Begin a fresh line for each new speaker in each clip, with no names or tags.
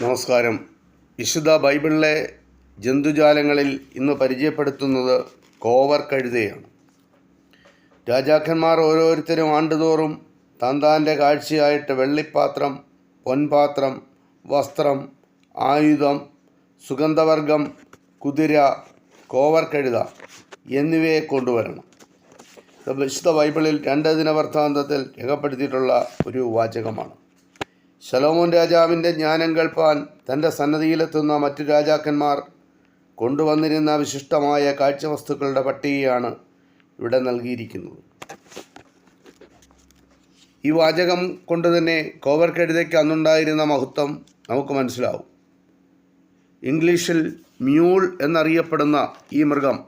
നമസ്കാരം. വിശുദ്ധ ബൈബിളിലെ ജന്തുജാലങ്ങളിൽ ഇന്ന് പരിചയപ്പെടുത്തുന്നത് കോവർ കഴുതയാണ്. രാജാക്കന്മാർ ഓരോരുത്തരും ആണ്ടുതോറും താന്താന്റെ കാഴ്ചയായിട്ട് വെള്ളിപ്പാത്രം പൊൻപാത്രം വസ്ത്രം ആയുധം സുഗന്ധവർഗം കുതിര കോവർ കഴുത എന്നിവയെ കൊണ്ടുവരണം. വിശുദ്ധ ബൈബിളിൽ രണ്ട് ദിനവൃത്താന്തത്തിൽ രേഖപ്പെടുത്തിയിട്ടുള്ള ഒരു വാചകമാണ്. ശലോമോൻ രാജാവിന്റെ ജ്ഞാനം കേൾപ്പാൻ തന്റെ സന്നദ്ധിയിലെത്തുന്ന മറ്റു രാജാക്കന്മാർ കൊണ്ടുവന്നിരുന്ന വിശിഷ്ടമായ കാഴ്ചവസ്തുക്കളുടെ പട്ടികയാണ് ഇവിടെ നൽകിയിരിക്കുന്നത്. ഈ വാചകം കൊണ്ട് തന്നെ കോവർ കഴുതയ്ക്ക് അന്നുണ്ടായിരുന്ന മഹത്വം നമുക്ക് മനസ്സിലാവും. ഇംഗ്ലീഷിൽ മ്യൂൾ എന്നറിയപ്പെടുന്ന ഈ മൃഗം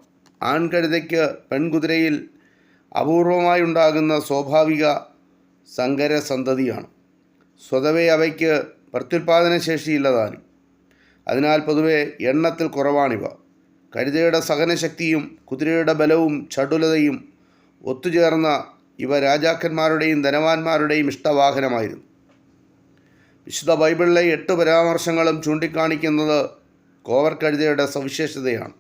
ആൺകഴുതയ്ക്ക് പെൺകുതിരയിൽ അപൂർവമായി ഉണ്ടാകുന്ന സ്വാഭാവിക സങ്കര സന്തതിയാണ് സ്വതവേ അവയ്ക്ക് പ്രത്യുൽപാദന ശേഷിയില്ലതാനും അതിനാൽ പൊതുവെ എണ്ണത്തിൽ കുറവാണിവ. കഴുതയുടെ സഹനശക്തിയും കുതിരയുടെ ബലവും ചടുലതയും ഒത്തുചേർന്ന ഇവ രാജാക്കന്മാരുടെയും ധനവാന്മാരുടെയും ഇഷ്ടവാഹനമായിരുന്നു. വിശുദ്ധ ബൈബിളിലെ എട്ട് പരാമർശങ്ങളും ചൂണ്ടിക്കാണിക്കുന്നത് കോവർ കഴുതയുടെ സവിശേഷതയാണ്.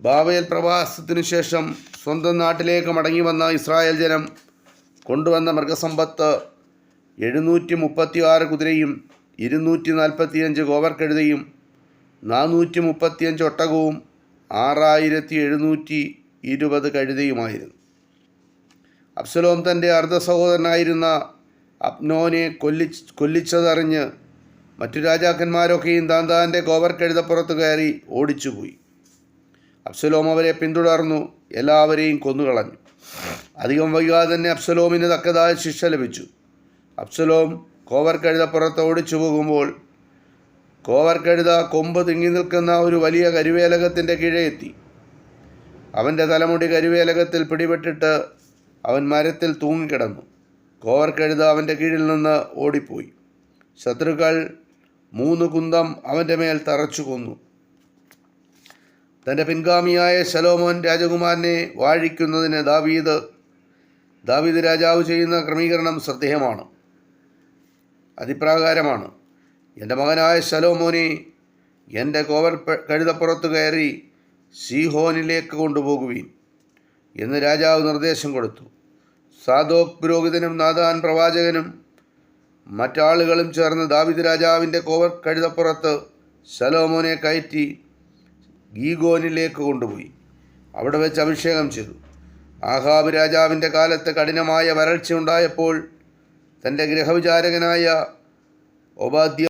ബാബേൽ പ്രവാസത്തിനു ശേഷം സ്വന്തം നാട്ടിലേക്ക് മടങ്ങി വന്ന ഇസ്രായേൽ ജനം കൊണ്ടുവന്ന മൃഗസമ്പത്ത് എഴുന്നൂറ്റി മുപ്പത്തി ആറ് കുതിരയും ഇരുന്നൂറ്റി നാൽപ്പത്തിയഞ്ച് ഗോവർക്കെഴുതയും കഴുതയും നാനൂറ്റി മുപ്പത്തിയഞ്ച് ഒട്ടകവും ആറായിരത്തി എഴുന്നൂറ്റി ഇരുപത് കഴുതയുമായിരുന്നു. അബ്സലോം തന്റെ അർദ്ധ സഹോദരനായിരുന്ന അപ്നോനെ കൊല്ലി കൊല്ലിച്ചതറിഞ്ഞ് മറ്റു രാജാക്കന്മാരൊക്കെയും താൻ താന്റെ കോവർ കഴുതപ്പുറത്ത് കയറി ഓടിച്ചുപോയി. അബ്സലോം അവരെ പിന്തുടർന്നു എല്ലാവരെയും കൊന്നുകളഞ്ഞു. അധികം വൈകാതെ തന്നെ അബ്സലോമിന് തക്കതായ ശിക്ഷ ലഭിച്ചു. അബ്സലോം കോവർ കഴുതപ്പുറത്ത് ഓടിച്ചു പോകുമ്പോൾ കോവർ കഴുത കൊമ്പ് തിങ്ങി നിൽക്കുന്ന ഒരു വലിയ കരുവേലകത്തിന്റെ കീഴെ എത്തി. അവന്റെ തലമുടി കരുവേലകത്തിൽ പിടിപെട്ടിട്ട് അവൻ മരത്തിൽ തൂങ്ങിക്കിടന്നു. കോവർ കഴുത അവന്റെ കീഴിൽ നിന്ന് ഓടിപ്പോയി. ശത്രുക്കൾ മൂന്ന് കുന്തം അവന്റെ മേൽ തറച്ചു കൊന്നു. തന്റെ പിൻഗാമിയായ ശലോമോൻ രാജകുമാരനെ വാഴിക്കുന്നതിന് ദാവീദ് ദാവീദ് രാജാവ് ചെയ്യുന്ന ക്രമീകരണം ശ്രദ്ധേയമാണ്. അതിപ്രകാരമാണ്. എന്റെ മകനായ സലോമോനെ എന്റെ കോവൽ കഴുതപ്പുറത്ത് കയറി സീഹോനിലേക്ക് കൊണ്ടുപോകുവീൻ എന്ന് രാജാവ് നിർദ്ദേശം കൊടുത്തു. സാദോക് പുരോഹിതനും നാദാൻ പ്രവാചകനും മറ്റാളുകളും ചേർന്ന് ദാവിദ് രാജാവിന്റെ കോവർ കഴുതപ്പുറത്ത് സലോമോനെ കയറ്റി ഗീഗോനിലേക്ക് കൊണ്ടുപോയി. അവിടെ വെച്ച് അഭിഷേകം ചെയ്തു. ആഹാബ് രാജാവിന്റെ കാലത്ത് കഠിനമായ വരൾച്ച ഉണ്ടായപ്പോൾ തന്റെ ഗൃഹവിചാരകനായ ഒബാദ്യ